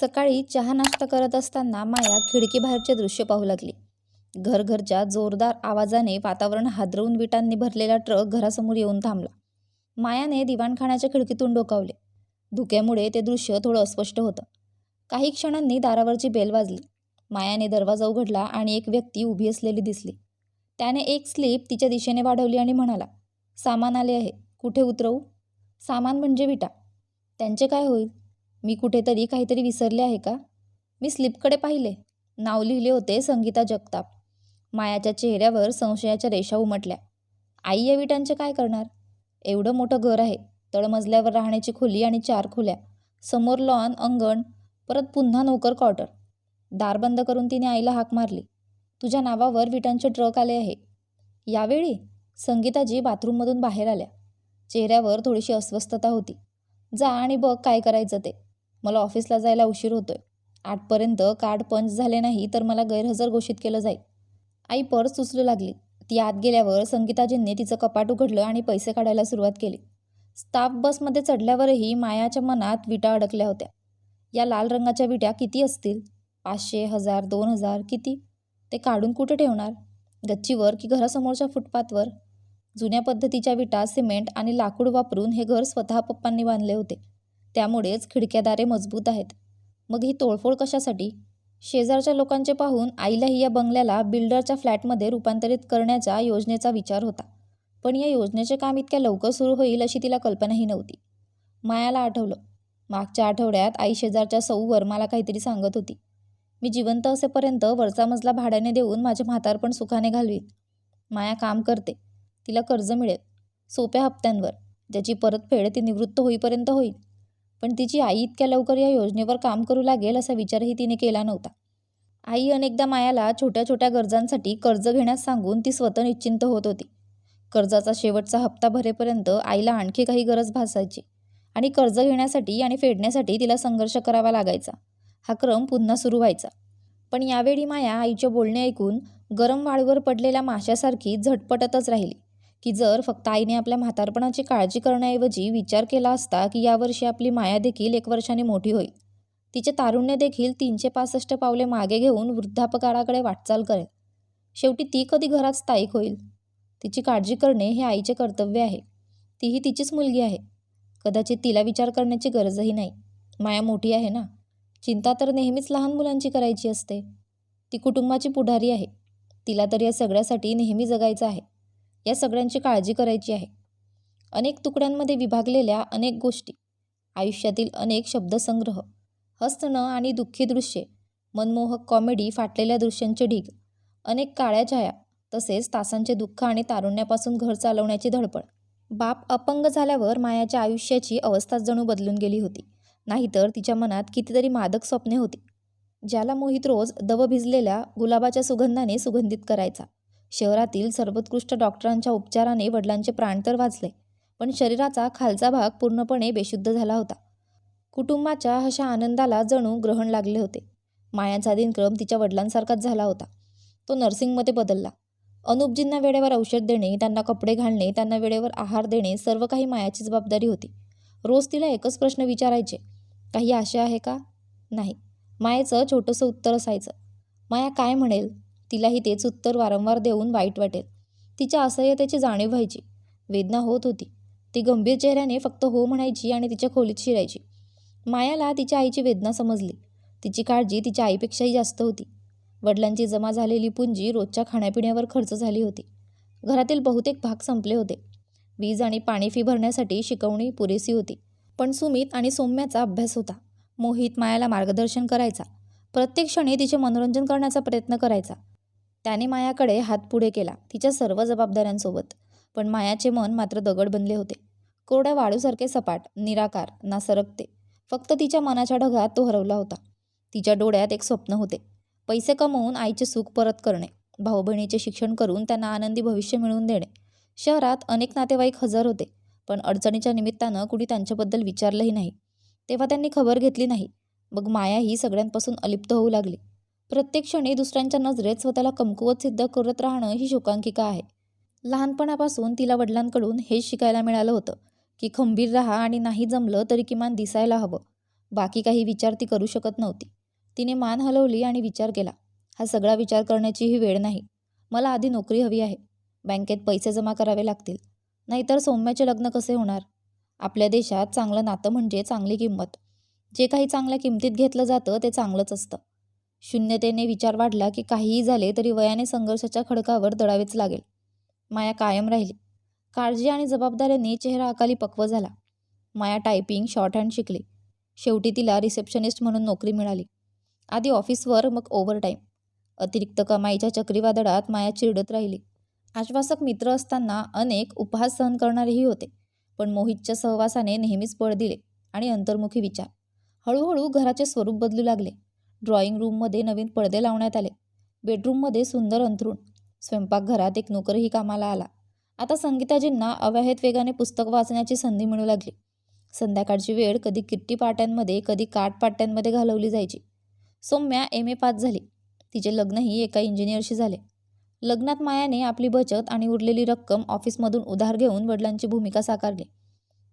सकाळी चहा नाश्ता करत असताना माया खिडकीबाहेरचे दृश्य पाहू लागली. घरघरच्या जोरदार आवाजाने वातावरण हादरवून विटांनी भरलेला ट्रक घरासमोर येऊन थांबला. मायाने दिवाणखाण्याच्या खिडकीतून डोकावले. धुक्यामुळे ते दृश्य थोडं अस्पष्ट होतं. काही क्षणांनी दारावरची बेल वाजली. मायाने दरवाजा उघडला आणि एक व्यक्ती उभी असलेली दिसली. त्याने एक स्लीप तिच्या दिशेने वाढवली आणि म्हणाला सामान आले आहे. कुठे उतरवू? सामान म्हणजे विटा. त्यांचे काय होईल? मी कुठेतरी काहीतरी विसरले आहे का? मी स्लिपकडे पाहिले. नाव लिहिले होते संगीता जगताप. मायाच्या चेहऱ्यावर संशयाच्या रेषा उमटल्या. आई या विटांचे काय करणार? एवढं मोठं घर आहे. तळमजल्यावर राहण्याची खोली आणि चार खोल्या. समोर लॉन अंगण परत पुन्हा नोकर क्वार्टर. दार बंद करून तिने आईला हाक मारली. तुझ्या नावावर विटांचे ट्रक आले आहे. यावेळी? संगीताजी बाथरूममधून बाहेर आल्या. चेहऱ्यावर थोडीशी अस्वस्थता होती. जा आणि बघ काय करायचं ते. मला ऑफिसला जायला उशीर होतोय. आठपर्यंत कार्ड पंच झाले नाही तर मला गैरहजर घोषित केलं जाईल. आई पर्स सुचलू लागली. ती आत गेल्यावर संगीताजींनी तिचं कपाट उघडलं आणि पैसे काढायला सुरुवात केली. स्टाफ बसमध्ये चढल्यावरही मायाच्या मनात विटा अडकल्या होत्या. या लाल रंगाच्या विट्या किती असतील? पाचशे हजार दोन हजार किती? ते काढून कुठे ठेवणार? गच्चीवर की घरासमोरच्या फुटपाथवर? जुन्या पद्धतीच्या विटा सिमेंट आणि लाकूड वापरून हे घर स्वतः पप्पांनी बांधले होते. त्यामुळेच खिडक्यादारे मजबूत आहेत. मग ही तोडफोड कशासाठी? शेजारच्या लोकांचे पाहून आईलाही या बंगल्याला बिल्डरच्या फ्लॅटमध्ये रूपांतरित करण्याच्या योजनेचा विचार होता. पण या योजनेचे काम इतक्या लवकर सुरू होईल अशी तिला कल्पनाही नव्हती. मायाला आठवलं. मागच्या आठवड्यात आई शेजारच्या सौवर मला काहीतरी सांगत होती. मी जिवंत असेपर्यंत वरचा मजला भाड्याने देऊन माझे म्हातारपण सुखाने घालवीन. माया काम करते. तिला कर्ज मिळेल. सोप्या हप्त्यांवर. ज्याची परतफेड ती निवृत्त होईपर्यंत होईल. पण तिची आई इतक्या लवकर या योजनेवर काम करू लागेल असा विचारही तिने केला नव्हता. आई अनेकदा मायाला छोट्या छोट्या गरजांसाठी कर्ज घेण्यास सांगून ती स्वतः निश्चिंत होत होती. कर्जाचा शेवटचा हप्ता भरेपर्यंत आईला आणखी काही गरज भासायची आणि कर्ज घेण्यासाठी आणि फेडण्यासाठी तिला संघर्ष करावा लागायचा. हा क्रम पुन्हा सुरू व्हायचा. पण यावेळी माया आईचे बोलणे ऐकून गरम वाळूवर पडलेल्या माशासारखी झटपटतच राहिली. की जर फक्त आईने आपल्या म्हातारपणाची काळजी करण्याऐवजी विचार केला असता की यावर्षी आपली माया देखील एक वर्षाने मोठी होईल. तिचे तारुण्य देखील तीनशे पासष्ट पावले मागे घेऊन वृद्धापकाळाकडे वाटचाल करेल. शेवटी ती कधी घरात स्थायिक होईल? तिची काळजी करणे हे आईचे कर्तव्य आहे. तीही तिचीच मुलगी आहे. कदाचित तिला विचार करण्याची गरजही नाही. माया मोठी आहे ना? चिंता तर नेहमीच लहान मुलांची करायची असते. ती कुटुंबाची पुढारी आहे. तिला तर या सगळ्यासाठी नेहमी जगायचं आहे. या सगळ्यांची काळजी करायची आहे. अनेक तुकड्यांमध्ये विभागलेल्या अनेक गोष्टी आयुष्यातील अनेक शब्दसंग्रह हसणं आणि दुःखी दृश्ये मनमोहक कॉमेडी फाटलेल्या दृश्यांचे ढीग अनेक काळ्या छाया तसेच तासांचे दुःख आणि तारुण्यापासून घर चालवण्याची धडपड. बाप अपंग झाल्यावर मायाच्या आयुष्याची अवस्थाच जणू बदलून गेली होती. नाहीतर तिच्या मनात कितीतरी मादक स्वप्ने होती ज्याला मोहित रोज दव भिजलेल्या गुलाबाच्या सुगंधाने सुगंधित करायचा. शहरातील सर्वोत्कृष्ट डॉक्टरांच्या उपचाराने वडिलांचे प्राण तर वाचले पण शरीराचा खालचा भाग पूर्णपणे बेशुद्ध झाला होता. कुटुंबाच्या अशा आनंदाला जणू ग्रहण लागले होते. मायाचा दिनक्रम तिच्या वडिलांसारखाच झाला होता. तो नर्सिंगमध्ये बदलला. अनुपजींना वेळेवर औषध देणे त्यांना कपडे घालणे त्यांना वेळेवर आहार देणे सर्व काही मायाची जबाबदारी होती. रोज तिला एकच प्रश्न विचारायचे काही आशा आहे का? नाही. मायाचं छोटंसं उत्तर असायचं. माया काय म्हणेल? तिलाही तेच उत्तर वारंवार देऊन वाईट वाटेल. तिच्या असह्यतेची जाणीव व्हायची. वेदना होत होती. ती गंभीर चेहऱ्याने फक्त हो म्हणायची आणि तिच्या खोलीत शिरायची. मायाला तिच्या आईची वेदना समजली. तिची काळजी तिच्या आईपेक्षाही जास्त होती. वडिलांची जमा झालेली पुंजी रोजच्या खाण्यापिण्यावर खर्च झाली होती. घरातील बहुतेक भाग संपले होते. वीज आणि पाणी फी भरण्यासाठी शिकवणी पुरेशी होती. पण सुमित आणि सौम्याचा अभ्यास होता. मोहित मायाला मार्गदर्शन करायचा. प्रत्येक क्षणी तिचे मनोरंजन करण्याचा प्रयत्न करायचा. त्याने मायाकडे हात पुढे केला तिच्या सर्व जबाबदाऱ्यांसोबत. पण मायाचे मन मात्र दगड बनले होते. कोरड्या वाळूसारखे सपाट निराकार ना सरकते फक्त तिच्या मनाच्या ढगात तो हरवला होता. तिच्या डोळ्यात एक स्वप्न होते. पैसे कमवून आईचे सुख परत करणे भाऊ बहिणीचे शिक्षण करून त्यांना आनंदी भविष्य मिळवून देणे. शहरात अनेक नातेवाईक हजर होते पण अडचणीच्या निमित्तानं कुणी त्यांच्याबद्दल विचारलंही नाही. तेव्हा त्यांनी खबर घेतली नाही. मग माया ही सगळ्यांपासून अलिप्त होऊ लागली. प्रत्येक क्षणी दुसऱ्यांच्या नजरेत स्वतःला कमकुवत सिद्ध करत राहणं ही शोकांकिका आहे. लहानपणापासून तिला वडिलांकडून हेच शिकायला मिळालं होतं की खंबीर राहा आणि नाही जमलं तरी किमान दिसायला हवं. बाकी काही विचार ती करू शकत नव्हती. तिने मान हलवली आणि विचार केला हा सगळा विचार करण्याची ही वेळ नाही. मला आधी नोकरी हवी आहे. बँकेत पैसे जमा करावे लागतील. नाहीतर सौम्याचे लग्न कसे होणार? आपल्या देशात चांगलं नातं म्हणजे चांगली किंमत. जे काही चांगल्या किमतीत घेतलं जातं ते चांगलंच असतं. शून्यतेने विचार वाढला की काहीही झाले तरी वयाने संघर्षाच्या खडकावर दडावेच लागेल. माया कायम राहिली. काळजी आणि जबाबदाऱ्यांनी चेहरा अकाली पक्व झाला. माया टायपिंग शॉर्ट हँड शिकली. शेवटी तिला रिसेप्शनिस्ट म्हणून नोकरी मिळाली. आधी ऑफिसवर मग ओव्हरटाईम. अतिरिक्त कमाईच्या चक्रीवादळात माया चिरडत राहिली. आश्वासक मित्र असताना अनेक उपहास सहन करणारेही होते पण मोहितच्या सहवासाने नेहमीच बळ दिले आणि अंतर्मुखी विचार. हळूहळू घराचे स्वरूप बदलू लागले. ड्रॉइंग रूममध्ये नवीन पडदे लावण्यात आले. बेडरूममध्ये सुंदर अंथरूण. स्वयंपाकघरात एक नोकरही कामाला आला. आता संगीताजींना अव्याहत वेगाने पुस्तक वाचण्याची संधी मिळू लागली. संध्याकाळची वेळ कधी किट्टी पाट्यांमध्ये कधी काट पाट्यांमध्ये घालवली जायची. सौम्या एम ए पास झाली. तिचे लग्नही एका इंजिनियरशी झाले. लग्नात मायाने आपली बचत आणि उरलेली रक्कम ऑफिसमधून उधार घेऊन वडिलांची भूमिका साकारली.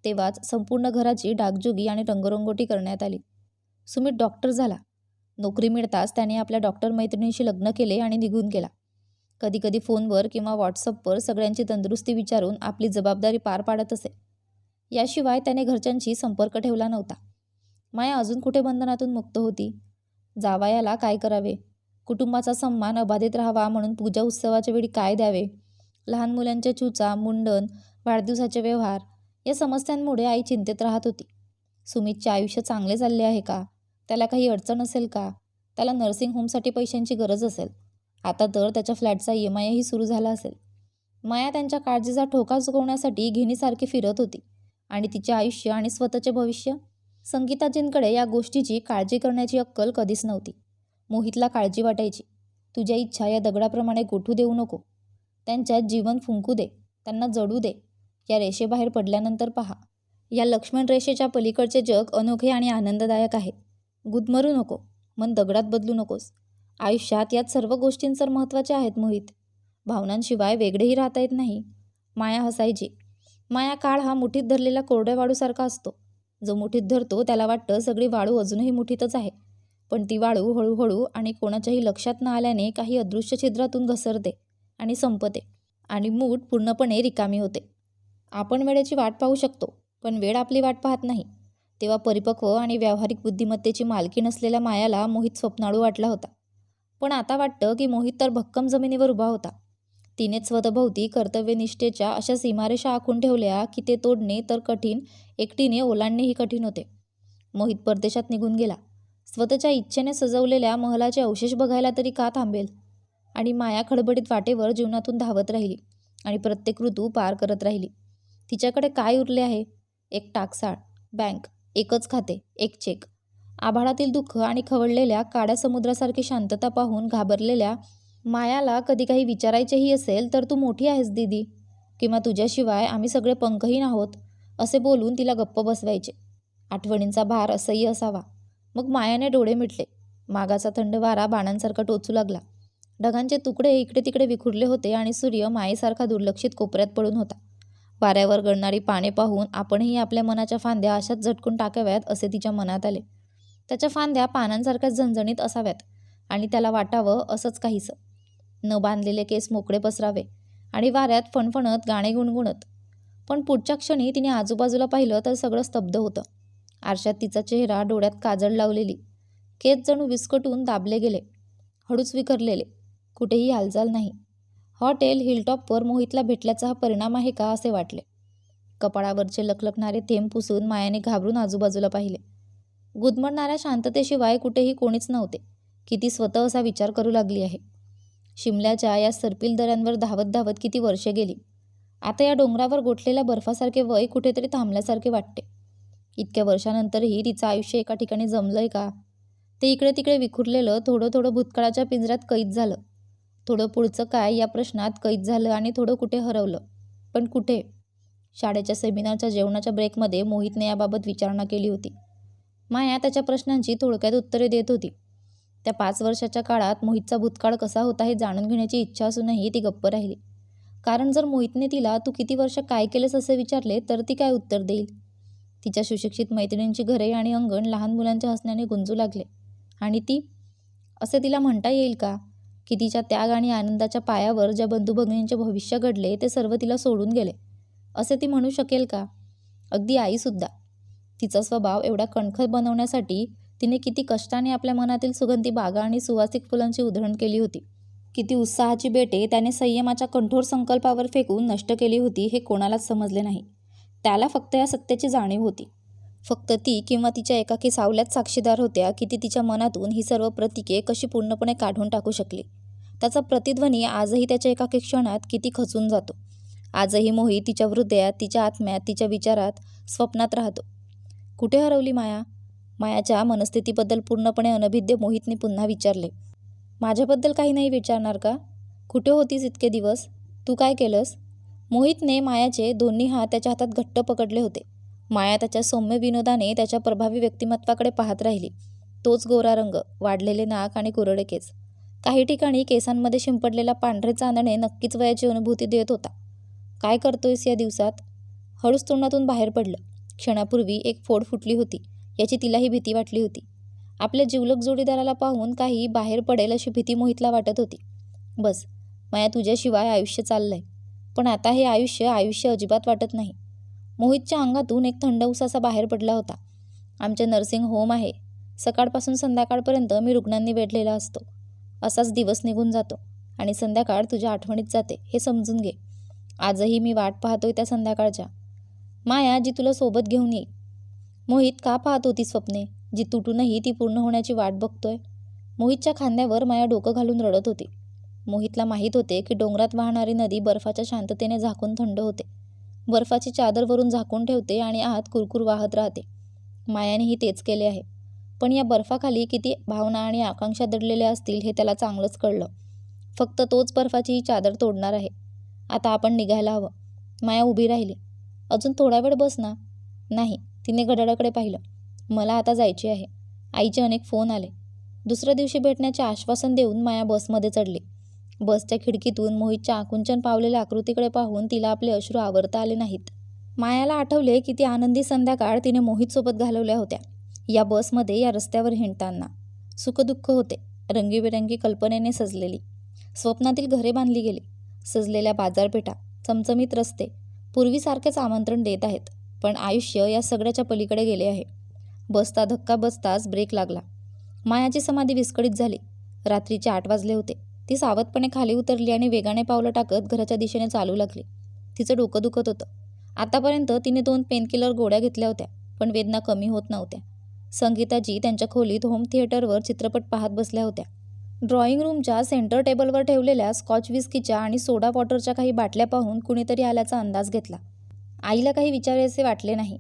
तेव्हाच संपूर्ण घराची डागजुगी आणि रंगरंगोटी करण्यात आली. सुमित डॉक्टर झाला. नोकरी मिळताच त्याने आपल्या डॉक्टर मैत्रिणीशी लग्न केले आणि निघून गेला. कधीकधी फोनवर किंवा व्हॉट्सअपवर सगळ्यांची तंदुरुस्ती विचारून आपली जबाबदारी पार पाडत असे. याशिवाय त्याने घरच्यांशी संपर्क ठेवला नव्हता. माया अजून कुठे बंधनातून मुक्त होती? जावायाला काय करावे? कुटुंबाचा सन्मान अबाधित राहावा म्हणून पूजा उत्सवाच्या वेळी काय द्यावे? लहान मुलांच्या चुचा मुंडन वाढदिवसाचे व्यवहार या समस्यांमुळे आई चिंतेत राहत होती. सुमितचे आयुष्य चांगले चालले आहे का? त्याला काही अडचण असेल का? त्याला नर्सिंग होमसाठी पैशांची गरज असेल. आता तर त्याच्या फ्लॅटचा ई एम आयही सुरू झाला असेल. माया त्यांच्या काळजीचा ठोका चुकवण्यासाठी घेणीसारखी फिरत होती. आणि तिचे आयुष्य आणि स्वतःचे भविष्य? संगीताजींकडे या गोष्टीची काळजी करण्याची अक्कल कधीच नव्हती. मोहितला काळजी वाटायची. तुझ्या इच्छा या दगडाप्रमाणे गोठू देऊ नको. त्यांच्यात जीवन फुंकू दे. त्यांना जडू दे. या रेषेबाहेर पडल्यानंतर पहा. या लक्ष्मण रेषेच्या पलीकडचे जग अनोखे आणि आनंददायक आहे. गुदमरू नको मन दगडात बदलू नकोस. आयुष्यात यात सर्व गोष्टींसर महत्त्वाच्या आहेत मोहित. भावनांशिवाय वेगळेही राहता येत नाही. माया हसायची. माया काळ हा मुठीत धरलेला कोरड्या वाळूसारखा असतो. जो मुठीत धरतो त्याला वाटतं सगळी वाळू अजूनही मुठीतच आहे. पण ती वाळू हळूहळू आणि कोणाच्याही लक्षात न आल्याने काही अदृश्य छिद्रातून घसरते आणि संपते आणि मूठ पूर्णपणे रिकामी होते. आपण वेळेची वाट पाहू शकतो पण वेळ आपली वाट पाहत नाही. तेव्हा परिपक्व आणि व्यावहारिक बुद्धिमत्तेची मालकी नसलेल्या मायाला मोहित स्वप्नाळू वाटला होता. पण आता वाटतं की मोहित तर भक्कम जमिनीवर उभा होता. तिनेच स्वतःभोवती कर्तव्यनिष्ठेच्या अशा सीमारेषा आखून ठेवल्या की ते तोडणे तर कठीण एकटीने ओलांडणेही कठीण होते. मोहित परदेशात निघून गेला. स्वतःच्या इच्छेने सजवलेल्या महलाचे अवशेष बघायला तरी का थांबेल? आणि माया खडबडीत वाटेवर जीवनातून धावत राहिली आणि प्रत्येक ऋतू पार करत राहिली. तिच्याकडे काय उरले आहे? एक टाकसाळ बँक एकच खाते एक चेक. आभाळातील दुःख आणि खवळलेल्या काड्या समुद्रासारखी शांतता पाहून घाबरलेल्या मायाला कधी काही विचारायचेही असेल तर तू मोठी आहेस दीदी. किंवा तुझ्याशिवाय आम्ही सगळे पंखहीन आहोत असे बोलून तिला गप्प बसवायचे. आठवणींचा भार असही असावा. मग मायाने डोळे मिटले. मागाचा थंड वारा बाणांसारखा टोचू लागला. ढगांचे तुकडे इकडे तिकडे विखुरले होते आणि सूर्य मायेसारखा दुर्लक्षित कोपऱ्यात पडून होता. वाऱ्यावर गळणारी पाने पाहून आपणही आपल्या मनाच्या फांद्या अशाच झटकून टाकाव्यात असे तिच्या मनात आले. त्याच्या फांद्या पानांसारख्याच झणझणीत असाव्यात आणि त्याला वाटावं असंच काहीसं. न बांधलेले केस मोकळे पसरावे आणि वाऱ्यात फणफणत गाणे गुणगुणत. पण पुढच्या क्षणी तिने आजूबाजूला पाहिलं तर सगळं स्तब्ध होतं. आरशात तिचा चेहरा डोळ्यात काजळ लावलेली. केस जणू विस्कटून दाबले गेले. हळूच विखरलेले. कुठेही हालचाल नाही. हॉटेल हिलटॉपवर मोहितला भेटल्याचा हा परिणाम आहे का असे वाटले. कपाळावरचे लखलखणारे थेंब पुसून मायाने घाबरून आजूबाजूला पाहिले. गुदमडणाऱ्या शांततेशिवाय कुठेही कोणीच नव्हते. किती स्वतः असा विचार करू लागली आहे. शिमल्याच्या या सरपील दऱ्यांवर धावत धावत किती वर्षे गेली. आता या डोंगरावर गोठलेल्या बर्फासारखे वय कुठेतरी थांबल्यासारखे वाटते. इतक्या वर्षानंतरही तिचं आयुष्य एका ठिकाणी जमलंय का? ते इकडे तिकडे विखुरलेलं थोडं थोडं भूतकाळाच्या पिंजऱ्यात कैद झालं. थोडं पुढचं काय या प्रश्नात कैद झालं आणि थोडं कुठे हरवलं? पण कुठे? शाळेच्या सेमिनारच्या जेवणाच्या ब्रेकमध्ये मोहितने याबाबत विचारणा केली होती. माया त्याच्या प्रश्नांची थोडक्यात उत्तरे देत होती. त्या पाच वर्षाच्या काळात मोहितचा भूतकाळ कसा होता हे जाणून घेण्याची इच्छा असूनही ती गप्प राहिली. कारण जर मोहितने तिला तू किती वर्ष काय केलेस असे विचारले तर ती काय उत्तर देईल? तिच्या सुशिक्षित मैत्रिणींची घरे आणि अंगण लहान मुलांच्या हसण्याने गुंजू लागले. आणि ती असे तिला म्हणता येईल का? की तिच्या त्याग आणि आनंदाच्या पायावर ज्या बंधुभगिनींचे भविष्य घडले ते सर्व तिला सोडून गेले. असे ती म्हणू शकेल का? अगदी आईसुद्धा. तिचा स्वभाव एवढा कणखर बनवण्यासाठी तिने किती कष्टाने आपल्या मनातील सुगंधी बागा आणि सुवासिक फुलांची उधळण केली होती. किती उत्साहाची बेटे त्याने संयमाच्या कठोर संकल्पावर फेकून नष्ट केली होती हे कोणालाच समजले नाही. त्याला फक्त या सत्याची जाणीव होती. फक्त ती किंवा तिच्या एकाकी सावल्यात साक्षीदार होत्या की ती तिच्या मनातून ही सर्व प्रतीके कशी पूर्णपणे काढून टाकू शकली. त्याचा प्रतिध्वनी आजही त्याच्या एकाकी क्षणात किती खचून जातो. आजही मोहित तिच्या हृदयात तिच्या आत्म्यात तिच्या विचारात स्वप्नात राहतो. कुठे हरवली माया? मायाच्या मनस्थितीबद्दल पूर्णपणे अनभिद्य मोहितने पुन्हा विचारले. माझ्याबद्दल काही नाही विचारणार का? कुठे होतीस इतके दिवस? तू काय केलंस? मोहितने मायाचे दोन्ही हात त्याच्या हातात घट्ट पकडले होते. माया त्याच्या सौम्य विनोदाने त्याच्या प्रभावी व्यक्तिमत्वाकडे पाहत राहिली. तोच गोरा रंग वाढलेले नाक आणि कुरडे केस. काही ठिकाणी केसांमध्ये शिंपडलेला पांढरे चांदणे नक्कीच वयाची अनुभूती देत होता. काय करतोयस या दिवसात? हळूच तोंडातून बाहेर पडलं. क्षणापूर्वी एक फोड फुटली होती याची तिलाही भीती वाटली होती. आपल्या जिवलग जोडीदाराला पाहून काही बाहेर पडेल अशी भीती मोहितला वाटत होती. बस माया तुझ्याशिवाय आयुष्य चाललंय. पण आता हे आयुष्य आयुष्य अजिबात वाटत नाही. मोहितच्या अंगातून एक थंड उसासा बाहेर पडला होता. आमचे नर्सिंग होम आहे. सकाळपासून संध्याकाळपर्यंत मी रुग्णांनी वेढलेला असतो. असाच दिवस निघून जातो आणि संध्याकाळ तुझ्या आठवणीत जाते हे समजून घे. आजही मी वाट पाहतोय त्या संध्याकाळच्या. माया जी तुला सोबत घेऊन येईल मोहित का पाहत होती स्वप्ने? जी तुटूनही ती पूर्ण होण्याची वाट बघतोय. मोहितच्या खांद्यावर माया डोकं घालून रडत होती. मोहितला माहीत होते की डोंगरात वाहणारी नदी बर्फाच्या शांततेने झाकून थंड होते. बर्फाची चादर वरून झाकून ठेवते आणि आत कुरकुर वाहत राहते. मायानेही तेच केले आहे. पण या बर्फाखाली किती भावना आणि आकांक्षा दडलेल्या असतील हे त्याला चांगलंच कळलं. फक्त तोच बर्फाची ही चादर तोडणार आहे. आता आपण निघायला हवं. माया उभी राहिली. अजून थोडा वेळ बस ना. नाही तिने घड्याळाकडे पाहिलं. मला आता जायचे आहे. आईचे अनेक फोन आले. दुसऱ्या दिवशी भेटण्याचे आश्वासन देऊन माया बसमध्ये चढली. बसच्या खिडकीतून मोहितच्या आकुंचन पावलेल्या आकृतीकडे पाहून तिला आपले अश्रू आवरता आले नाहीत. मायाला आठवले की ती आनंदी संध्याकाळ तिने मोहितसोबत घालवल्या होत्या या बसमध्ये या रस्त्यावर हिंडताना. सुखदुःख होते. रंगीबेरंगी कल्पनेने सजलेली. स्वप्नातील घरे बांधली गेली. सजलेल्या बाजारपेठा चमचमीत रस्ते पूर्वीसारखेच आमंत्रण देत आहेत पण आयुष्य या सगळ्याच्या पलीकडे गेले आहे. बसता धक्का बसताच ब्रेक लागला. मायाची समाधी विस्कळीत झाली. रात्रीचे आठ वाजले होते. ती सावधपणे खाली उतरली आणि वेगाने पावलं टाकत घराच्या दिशेने चालू लागली. तिचं डोकं दुखत होतं. आतापर्यंत तिने दोन पेनकिलर गोळ्या घेतल्या होत्या पण वेदना कमी होत नव्हत्या. संगीताजी त्यांच्या खोलीत होम थिएटरवर चित्रपट पाहत बसल्या होत्या. ड्रॉइंग रूमच्या सेंटर टेबलवर ठेवलेल्या स्कॉच विस्कीच्या आणि सोडा वॉटरच्या काही बाटल्या पाहून कुणीतरी आल्याचा अंदाज घेतला. आईला काही विचारायचे वाटले नाही.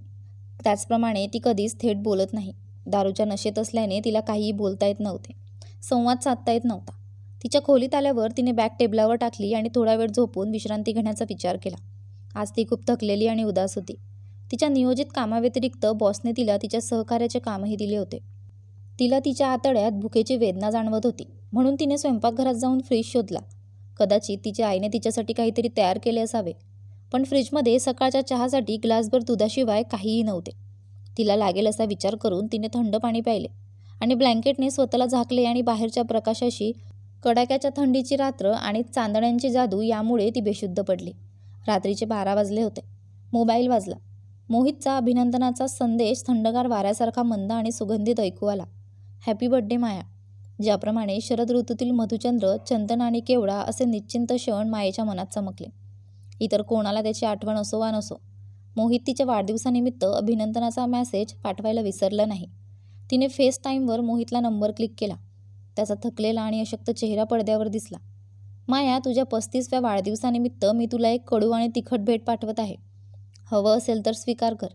त्याचप्रमाणे ती कधीच थेट बोलत नाही. दारूच्या नशेत असल्याने तिला काहीही बोलता येत नव्हते. संवाद साधता येत नव्हता. तिच्या खोलीत आल्यावर तिने बॅग टेबलावर टाकली आणि थोडा वेळ झोपून विश्रांती घेण्याचा विचार केला. आज ती खूप थकलेली आणि उदास होती. तिच्या नियोजित कामाव्यतिरिक्त बॉसने तिला तिच्या सहकार्याचे कामही दिले होते. तिला तिच्या आतड्यात भुकेची वेदना जाणवत होती. म्हणून तिने स्वयंपाकघरात जाऊन फ्रीज शोधला. कदाचित तिच्या आईने तिच्यासाठी काहीतरी तयार केले असावे. पण फ्रीजमध्ये सकाळच्या चहासाठी ग्लासभर दुधाशिवाय काहीही नव्हते. तिला लागेल असा विचार करून तिने थंड पाणी प्यायले आणि ब्लँकेटने स्वतःला झाकले आणि बाहेरच्या प्रकाशाशी कडाक्याच्या थंडीची रात्र आणि चांदण्यांची जादू यामुळे ती बेशुद्ध पडली. रात्रीचे बारा वाजले होते. मोबाईल वाजला. मोहितचा अभिनंदनाचा संदेश थंडगार वाऱ्यासारखा मंद आणि सुगंधित ऐकू आला. Happy birthday Maya! ज्याप्रमाणे शरद ऋतूतील मधुचंद्र चंदन आणि केवडा असे निश्चिंत क्षण मायेच्या मनात चमकले. इतर कोणाला त्याची आठवण असो वा नसो मोहित तिच्या वाढदिवसानिमित्त अभिनंदनाचा मॅसेज पाठवायला विसरला नाही. तिने फेस टाईमवर मोहितला नंबर क्लिक केला. त्याचा थकलेला आणि अशक्त चेहरा पडद्यावर दिसला. माया तुझ्या पस्तीसव्या वाढदिवसानिमित्त मी तुला एक कडू आणि तिखट भेट पाठवत आहे. हवं असेल तर स्वीकार कर.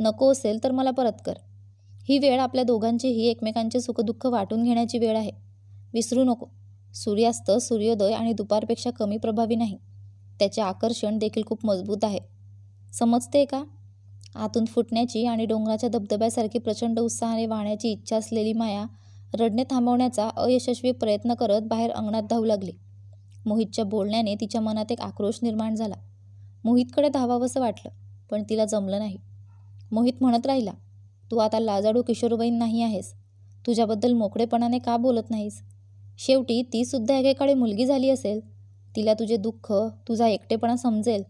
नको असेल तर मला परत कर. ही वेळ आपल्या दोघांचीही एकमेकांचे सुखदुःख वाटून घेण्याची वेळ आहे. विसरू नको. सूर्यास्त सूर्योदय आणि दुपारपेक्षा कमी प्रभावी नाही. त्याचे आकर्षण देखील खूप मजबूत आहे. समजते का? आतून फुटण्याची आणि डोंगराच्या धबधब्यासारखी प्रचंड उत्साहाने वाहण्याची इच्छा असलेली माया रडणे थांबवण्याचा अयशस्वी प्रयत्न करत बाहेर अंगणात धावू लागली. मोहितच्या बोलण्याने तिच्या मनात एक आक्रोश निर्माण झाला. मोहितकडे धावावंसं वाटलं पण तिला जमलं नाही. मोहित म्हणत राहिला तू आता लाजाडू किशोरवयीन नाही आहेस. तुझ्याबद्दल मोकळेपणाने का बोलत नाहीस? शेवटी ती सुद्धा एकेकाळी मुलगी झाली असेल. तिला तुझे दुःख तुझा एकटेपणा समजेल.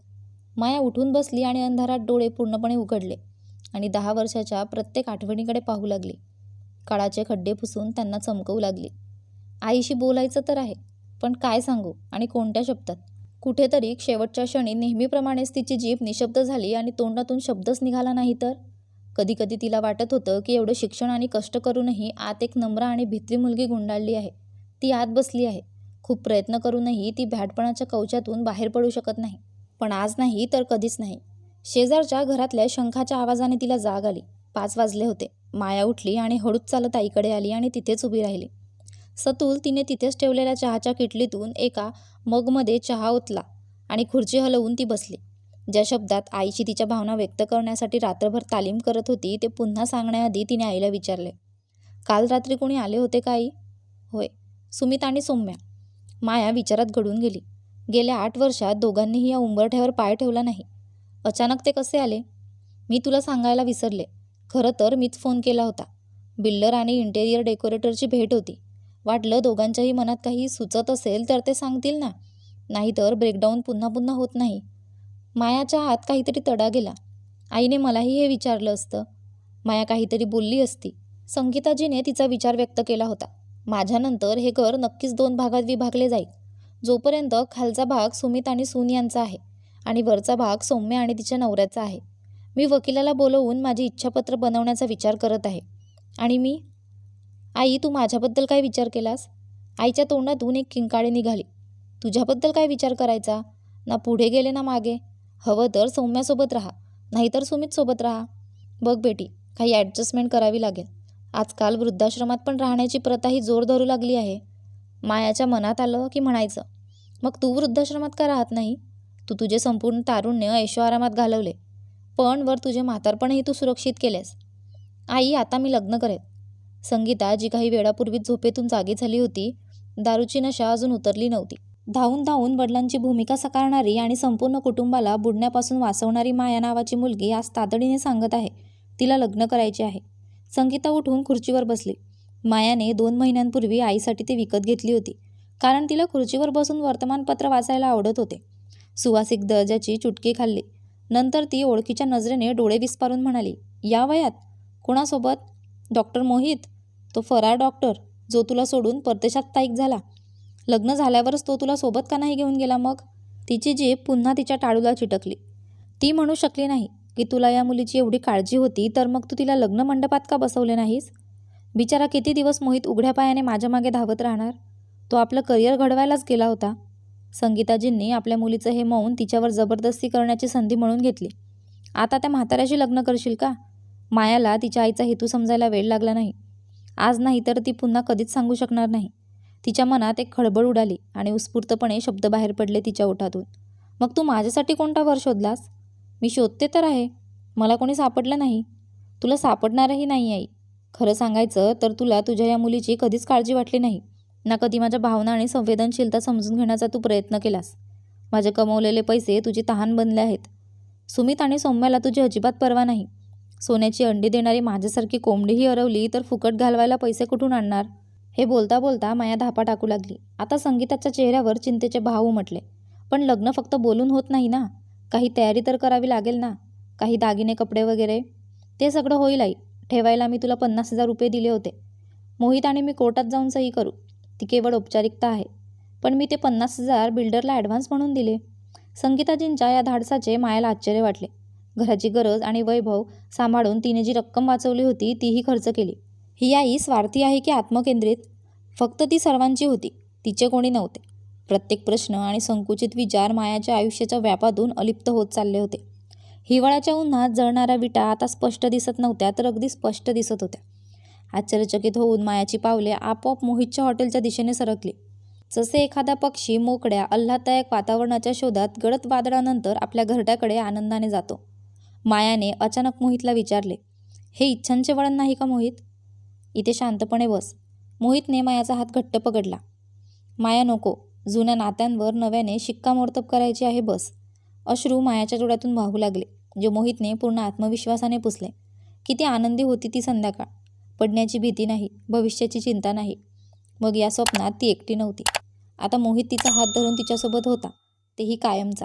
माया उठून बसली आणि अंधारात डोळे पूर्णपणे उघडले आणि दहा वर्षाच्या प्रत्येक आठवणीकडे पाहू लागली. काळाचे खड्डे पुसून त्यांना चमकवू लागली. आईशी बोलायचं तर आहे पण काय सांगू आणि कोणत्या शब्दात? कुठेतरी शेवटच्या क्षणी नेहमीप्रमाणेच तिची जीभ निशब्द झाली आणि तोंडातून शब्दच निघाला नाही तर? कधीकधी तिला वाटत होतं की एवढं शिक्षण आणि कष्ट करूनही आत एक नम्र आणि भित्री मुलगी गुंडाळली आहे. ती आत बसली आहे. खूप प्रयत्न करूनही ती भॅटपणाच्या कवचातून बाहेर पडू शकत नाही. पण आज नाही तर कधीच नाही. शेजारच्या घरातल्या शंखाच्या आवाजाने तिला जाग आली. पाच वाजले होते. माया उठली आणि हळूच चालत आईकडे आली आणि तिथेच उभी राहिली. सतूल तिने तिथेच ठेवलेल्या चहाच्या किटलीतून एका मगमध्ये चहा ओतला आणि खुर्ची हलवून ती बसली. ज्या शब्दात आईची तिच्या भावना व्यक्त करण्यासाठी रात्रभर तालीम करत होती ते पुन्हा सांगण्याआधी तिने आईला विचारले काल रात्री कोणी आले होते का आई? होय सुमित आणि सौम्या. माया विचारात घडून गेली. गेल्या आठ वर्षात दोघांनीही या उंबरठ्यावर पाय ठेवला नाही. अचानक ते कसे आले? मी तुला सांगायला विसरले. खरं तर मीच फोन केला होता. बिल्डर आणि इंटेरियर डेकोरेटरची भेट होती. वाटलं दोघांच्याही मनात काही सुचत असेल तर ते सांगतील ना. नाहीतर ब्रेकडाऊन पुन्हा पुन्हा होत नाही. मायाच्या आत काहीतरी तडा गेला. आईने मलाही हे विचारलं असतं. माया काहीतरी बोलली असती. संगीताजीने तिचा विचार व्यक्त केला होता. माझ्यानंतर हे घर नक्कीच दोन भागात विभागले जाईल. जोपर्यंत खालचा भाग सुमित आणि सून यांचा आहे आणि वरचा भाग सौम्य आणि तिच्या नवऱ्याचा आहे. मी वकिलाला बोलवून माझी इच्छापत्र बनवण्याचा विचार करत आहे. आणि मी? आई तू माझ्याबद्दल काय विचार केलास? आईच्या तोंडातून एक किंकाळी निघाली. तुझ्याबद्दल काय विचार करायचा? ना पुढे गेले ना मागे. हवं तर सौम्यासोबत राहा. नाहीतर सुमितसोबत राहा. बघ बेटी काही ॲडजस्टमेंट करावी लागेल. आजकाल वृद्धाश्रमात पण राहण्याची प्रथा ही जोर धरू लागली आहे. मायाच्या मनात आलं की म्हणायचं मग तू वृद्धाश्रमात का राहत नाही? तू तुझे संपूर्ण तारुण्य ऐशोआरामात घालवले. पण वर तुझे म्हातारपणही तू सुरक्षित केलेस. आई आता मी लग्न करेन. संगीता जी काही वेळापूर्वीच झोपेतून जागी झाली होती दारूची नशा अजून उतरली नव्हती. धावून धावून वडिलांची भूमिका साकारणारी आणि संपूर्ण कुटुंबाला बुडण्यापासून वाचवणारी माया नावाची मुलगी आज तातडीने सांगत आहे तिला लग्न करायचे आहे. संगीता उठून खुर्चीवर बसली. मायाने दोन महिन्यांपूर्वी आईसाठी ती विकत घेतली होती कारण तिला खुर्चीवर बसून वर्तमानपत्र वाचायला आवडत होते. सुवासिक दर्जाची चुटकी खाल्ली. नंतर ती ओळखीच्या नजरेने डोळे विस्पारून म्हणाली या वयात? कोणासोबत? डॉक्टर मोहित? तो फरार डॉक्टर जो तुला सोडून परदेशात स्थायिक झाला. लग्न झाल्यावरच तो तुला सोबत का नाही घेऊन गेला मग? तिची जीभ पुन्हा तिच्या टाळूला चिटकली. ती म्हणू शकली नाही की तुला या मुलीची एवढी काळजी होती तर मग तू तिला लग्न मंडपात का बसवले नाहीस? बिचारा किती दिवस मोहित उघड्या पायाने माझ्या मागे धावत राहणार? तो आपलं करिअर घडवायलाच गेला होता. संगीताजींनी आपल्या मुलीचं हे मौन तिच्यावर जबरदस्ती करण्याची संधी म्हणून घेतली. आता त्या म्हाताऱ्याशी लग्न करशील का? मायाला तिच्या आईचा हेतू समजायला वेळ लागला नाही. आज नाही तर ती पुन्हा कधीच सांगू शकणार नाही. तिच्या मनात एक खळबळ उडाली आणि उत्स्फूर्तपणे शब्द बाहेर पडले तिच्या ओठातून. मग तू माझ्यासाठी कोणता वर शोधलास? मी शोधते तर आहे. मला कोणी सापडलं नाही. तुला सापडणारही नाही आई. खरं सांगायचं तर तुला तुझ्या या मुलीची कधीच काळजी वाटली नाही. ना कधी माझ्या भावना आणि संवेदनशीलता समजून घेण्याचा तू प्रयत्न केलास. माझे कमवलेले पैसे तुझी तहान बनले आहेत. सुमित आणि सौम्याला तुझी अजिबात पर्वा नाही. सोन्याची अंडी देणारी माझ्यासारखी कोंबडीही हरवली तर फुकट घालवायला पैसे कुठून आणणार? हे बोलता बोलता माया धापा टाकू लागली. आता संगीताच्या चेहऱ्यावर चिंतेचे भाव उमटले. पण लग्न फक्त बोलून होत नाही ना? काही तयारी तर करावी लागेल ना? काही दागिने कपडे वगैरे? ते सगळं होईल आई. ठेवायला मी तुला पन्नास हजार रुपये दिले होते. मोहित आणि मी कोर्टात जाऊन सही करू. ती केवळ औपचारिकता आहे. पण मी ते पन्नास हजार बिल्डरला ॲडव्हान्स म्हणून दिले. संगीताजींच्या या धाडसाचे मायाला आश्चर्य वाटले. घराची गरज आणि वैभव सांभाळून तिने जी रक्कम वाचवली होती तीही खर्च केली. ही आई स्वार्थी आहे की आत्मकेंद्रित? फक्त ती सर्वांची होती तिचे कोणी नव्हते. प्रत्येक प्रश्न आणि संकुचित विचार मायाच्या आयुष्याच्या व्यापातून अलिप्त होत चालले होते. हिवाळ्याच्या उन्हात जळणाऱ्या विटा आता स्पष्ट दिसत नव्हत्या तर अगदी स्पष्ट दिसत होत्या. आश्चर्यचकित होऊन मायाची पावले आपोआप मोहितच्या हॉटेलच्या दिशेने सरकली. जसे एखादा पक्षी मोकड्या आल्हाददायक वातावरणाच्या शोधात गडद वादळानंतर आपल्या घरट्याकडे आनंदाने जातो. मायाने अचानक मोहितला विचारले हे इच्छांचे वळण नाही का मोहित? इथे शांतपणे बस. मोहितने मायाचा हात घट्ट पकडला. माया नको जुन्या नात्यांवर नव्याने शिक्कामोर्तब करायची आहे बस. अश्रू मायाच्या डोळ्यातून वाहू लागले जे मोहितने पूर्ण आत्मविश्वासाने पुसले. किती आनंदी होती ती संध्याकाळ. पडण्याची भीती नाही भविष्याची चिंता नाही. मग या स्वप्नात ती एकटी नव्हती. आता मोहित तिचा हात धरून तिच्यासोबत होता. तेही कायमचा.